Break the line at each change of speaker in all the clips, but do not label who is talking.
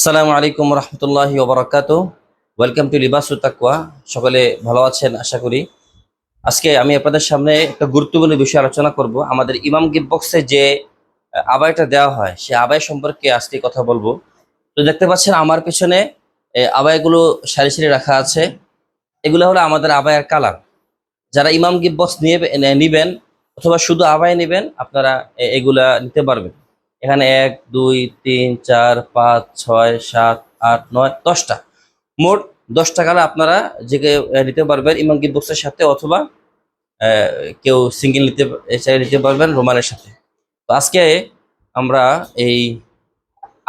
সালামু আলাইকুম রহমতুল্লাহি ওবরাকাত ওয়েলকাম টু লিবাসু তাকুয়া সকলে ভালো আছেন আশা করি আজকে আমি আপনাদের সামনে একটা গুরুত্বপূর্ণ বিষয় আলোচনা করব আমাদের ইমাম গিফট বক্সে যে আবায়টা দেওয়া হয় সে আবায় সম্পর্কে আজকে কথা বলবো তো দেখতে পাচ্ছেন আমার পিছনে আবায়গুলো সারি সারি রাখা আছে এগুলো হলো আমাদের আবায়ের কালার যারা ইমাম গিফট বক্স নিয়ে নিবেন অথবা শুধু আবায় নেবেন আপনারা এগুলা নিতে পারবেন এখানে এক দুই তিন চার পাঁচ ছয় সাত আট নয় দশটা মোট দশটা কালার আপনারা যে নিতে পারবেন ইমাম গিট বক্সের সাথে অথবা কেউ সিঙ্গেল নিতে নিতে পারবেন রোমানের সাথে তো আজকে আমরা এই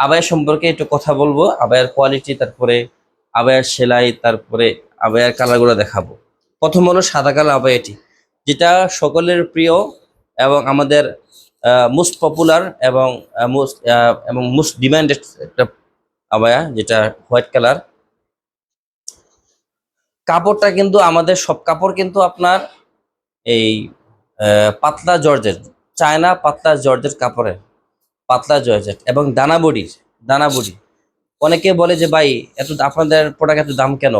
আবায়ের সম্পর্কে একটু কথা বলবো আবায়ের কোয়ালিটি তারপরে আবায়ের সেলাই তারপরে আবায়ের কালারগুলো দেখাবো প্রথম হলো সাদা কালার আবায়াটি যেটা সকলের প্রিয় এবং আমাদের মোস্ট পপুলার এবং মোস্ট এবং মোস্ট ডিমান্ডেড একটা আবায়া যেটা হোয়াইট কালার কাপড়টা কিন্তু আমাদের সব কাপড় কিন্তু আপনার এই পাতলা জর্জেট চায়না পাতলা জর্জেট কাপড়ের পাতলা জর্জেট এবং দানাবড়ির দানাবড়ি অনেকে বলে যে ভাই এত আপনাদের প্রোডাক্ট এত দাম কেন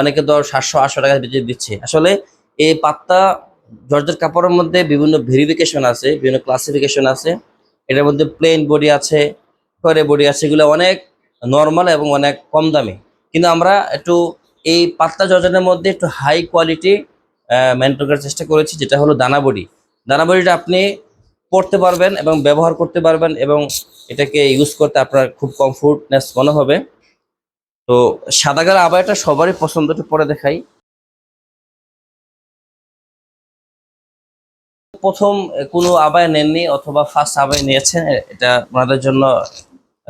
অনেকে তো সাতশো আটশো টাকা বেঁচে দিচ্ছে আসলে এই পাত্তা জর্জের কাপড়ের মধ্যে বিভিন্ন ভেরিফিকেশন আছে বিভিন্ন ক্লাসিফিকেশন আছে এটার মধ্যে প্লেন বডি আছে করে বডি আছে এগুলো অনেক নর্মাল এবং অনেক কম দামি কিন্তু আমরা একটু এই পাত্তা জর্জনের মধ্যে একটু হাই কোয়ালিটি মেনটেন করার চেষ্টা করেছি যেটা হলো দানা বডি দানা বডিটা আপনি পড়তে পারবেন এবং ব্যবহার করতে পারবেন এবং এটাকে ইউজ করতে আপনার খুব কমফোর্টনেস মনে হবে তো সাদা গালা এটা সবারই পছন্দটা পরে দেখাই প্রথম কোনো আবায় নেননি অথবা ফার্স্ট আবায় নিয়েছেন এটা ওনাদের জন্য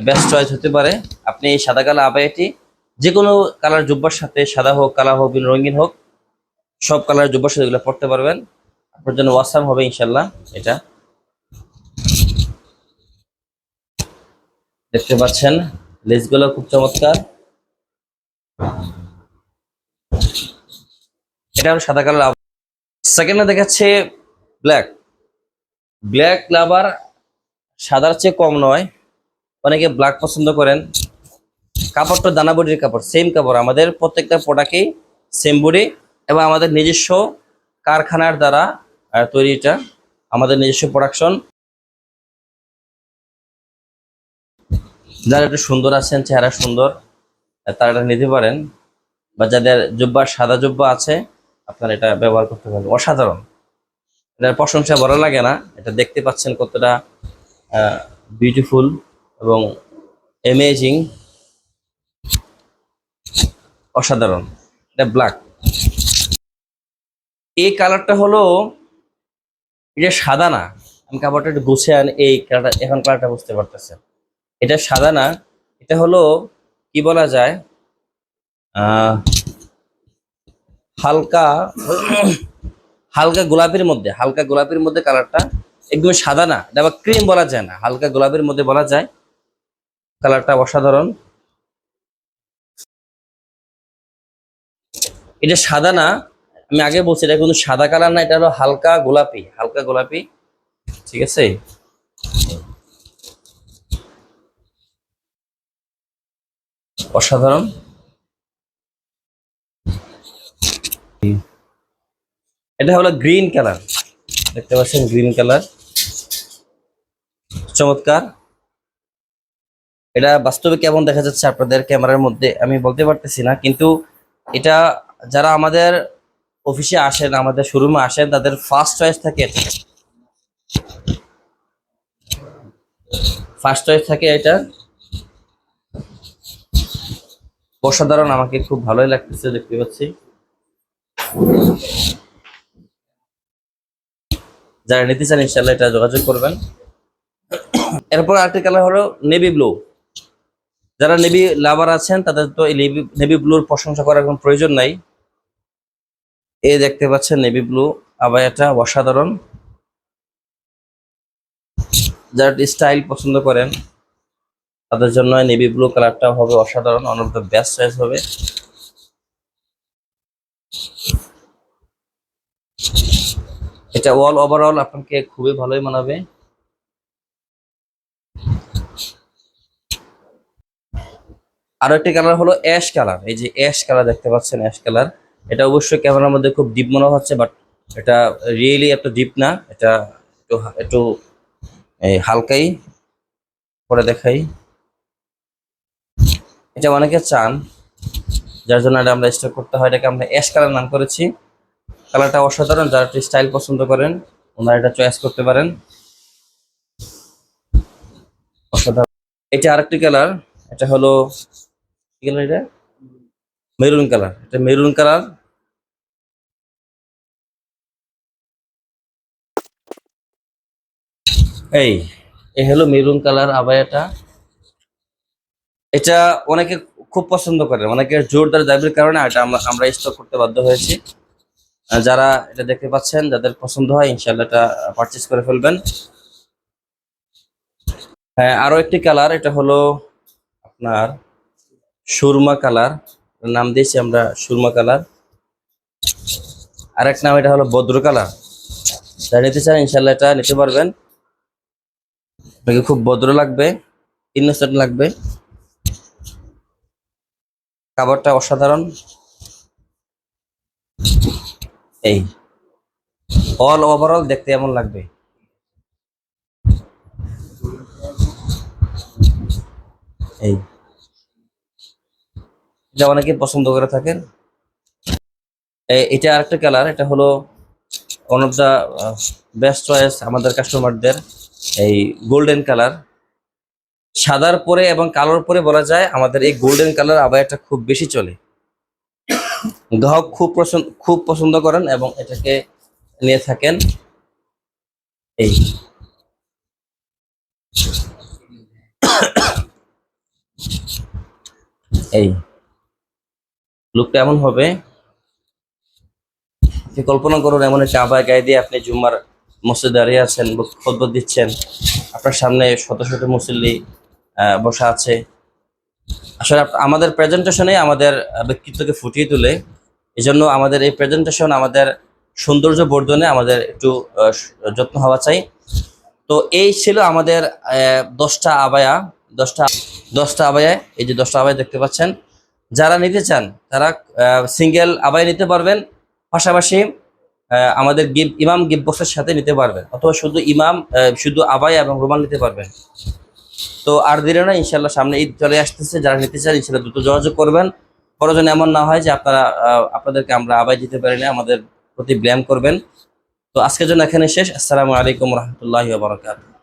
বেস্ট চয়েস হতে পারে আপনি এই সাদা কালা আবায়টি যে কোনো কালার জুব্বার সাথে সাদা হোক কালা হোক রঙিন হোক সব কালার জুব্বার সাথে এগুলো পড়তে পারবেন আপনার জন্য ওয়াসাম হবে ইনশাল্লাহ এটা দেখতে পাচ্ছেন লেসগুলো খুব চমৎকার এটা সাদা কালার সেকেন্ডে দেখাচ্ছে ব্ল্যাক ব্ল্যাক লাভার সাদার চেয়ে কম নয় অনেকে ব্ল্যাক পছন্দ করেন কাপড়টা দানা বডির কাপড় সেম কাপড় আমাদের প্রত্যেকটা প্রোডাক্টেই সেম বডি এবং আমাদের নিজস্ব কারখানার দ্বারা তৈরি এটা আমাদের নিজস্ব প্রোডাকশন যারা একটু সুন্দর আছেন চেহারা সুন্দর তারা এটা নিতে পারেন বা যাদের জুব্বা সাদা জুব্বা আছে আপনারা এটা ব্যবহার করতে পারেন অসাধারণ এটার প্রশংসা বলা লাগে না এটা দেখতে পাচ্ছেন কতটা বিউটিফুল এবং অ্যামেজিং অসাধারণ এটা ব্ল্যাক এই কালারটা হলো এটা সাদা না আমি কাপড়টা একটু গুছে আন এই কালারটা এখন কালারটা বুঝতে পারতেছেন এটা সাদা না এটা হলো কি বলা যায় হালকা হালকা গোলাপের মধ্যে হালকা গোলাপের মধ্যে কালারটা একদম সাদা না এটা আবার ক্রিম বলা যায় না হালকা গোলাপের মধ্যে বলা যায় কালারটা অসাধারণ এটা সাদা না আমি আগে বলছি এটা কিন্তু সাদা কালার না এটা হলো হালকা গোলাপি হালকা গোলাপি ঠিক আছে অসাধারণ এটা হলো গ্রিন কালার দেখতে পাচ্ছেন গ্রিন কালার চমৎকার এটা বাস্তবে কেমন দেখা যাচ্ছে আপনাদের ক্যামেরার মধ্যে আমি বলতে পারতেছি না কিন্তু এটা যারা আমাদের অফিসে আসেন আমাদের শোরুমে আসেন তাদের ফার্স্ট চয়েস থাকে ফার্স্ট চয়েস থাকে এটা অসাধারণ আমাকে খুব ভালোই লাগতেছে দেখতে পাচ্ছি যারা নিতে চান ইনশাল্লাহ এটা যোগাযোগ করবেন এরপর আরেকটি কালার হলো নেভি ব্লু যারা নেভি লাভার আছেন তাদের তো এই নেভি নেভি ব্লুর প্রশংসা করার কোনো প্রয়োজন নাই এ দেখতে পাচ্ছেন নেভি ব্লু আবার এটা অসাধারণ যারা স্টাইল পছন্দ করেন তাদের জন্য নেভি ব্লু কালারটা হবে অসাধারণ one of the best choice হবে এটা অল ওভারঅল আপনাকে খুবই ভালোই মানাবে আরো একটি কালার হলো অ্যাশ কালার এই যে অ্যাশ কালার দেখতে পাচ্ছেন অ্যাশ কালার এটা অবশ্যই ক্যামেরার মধ্যে খুব ডিপ মনে হচ্ছে বাট এটা রিয়েলি এত ডিপ না এটা একটু একটু হালকাই করে দেখাই এটা অনেকে চান যার জন্য এটা আমরা স্টক করতে হয় এটাকে আমরা অ্যাশ কালার নাম করেছি কালারটা অসাধারণ যারা একটু স্টাইল পছন্দ করেন ওনারা এটা চয়েস করতে পারেন এটা এটা আরেকটি কালার এটা হলো কি কালার এটা মেরুন কালার এটা মেরুন কালার এই এ হলো মেরুন কালার আবায়াটা এটা অনেকে খুব পছন্দ করে অনেকে জোরদার দাবির কারণে এটা আমরা আমরা স্টক করতে বাধ্য হয়েছি যারা এটা দেখতে পাচ্ছেন যাদের পছন্দ হয় ইনশাল্লাহ এটা পারচেস করে ফেলবেন হ্যাঁ আরো একটি কালার এটা হলো আপনার সুরমা কালার নাম দিয়েছি আমরা সুরমা কালার আরেক নাম এটা হলো বদ্র কালার যা নিতে চান ইনশাল্লাহ এটা নিতে পারবেন আপনাকে খুব ভদ্র লাগবে ইনোসেন্ট লাগবে খাবারটা অসাধারণ এই অল ওভারঅল দেখতে এমন লাগবে এই যা অনেকে পছন্দ করে থাকেন এটা আরেকটা কালার এটা হলো one of the best choice আমাদের কাস্টমারদের এই গোল্ডেন কালার সাদার পরে এবং কালোর পরে বলা যায় আমাদের এই গোল্ডেন কালার আবার একটা খুব বেশি চলে গ্রাহক খুব পছন্দ খুব পছন্দ করেন এবং এটাকে নিয়ে থাকেন এই এই লুকটা এমন হবে যে কল্পনা করুন এমন চা আবার গায়ে দিয়ে আপনি জুম্মার মসজিদ দাঁড়িয়ে আছেন খদ্ব দিচ্ছেন আপনার সামনে শত শত মুসল্লি বসা আছে আসলে আমাদের প্রেজেন্টেশনে আমাদের ব্যক্তিত্বকে ফুটিয়ে তুলে এজন্য আমাদের এই প্রেজেন্টেশন আমাদের সৌন্দর্য বর্ধনে আমাদের একটু যত্ন হওয়া চাই তো এই ছিল আমাদের দশটা আবায়া দশটা দশটা আবায়া এই যে দশটা আবায় দেখতে পাচ্ছেন যারা নিতে চান তারা সিঙ্গেল আবায় নিতে পারবেন পাশাপাশি আমাদের গিফট ইমাম গিফট বক্সের সাথে নিতে পারবেন অথবা শুধু ইমাম শুধু আবায়া এবং রুমাল নিতে পারবেন তো আর দিলে না ইনশাল্লাহ সামনে ঈদ চলে আসতেছে যারা নিতে চান ইনশাল্লাহ দ্রুত যোগাযোগ করবেন বড় যেন এমন না হয় যে আপনারা আপনাদেরকে আমরা আবাই দিতে পারি না আমাদের প্রতি ব্যায়াম করবেন তো আজকের জন্য এখানে শেষ আসসালামু আলাইকুম রহমতুল্লাহ বারকাত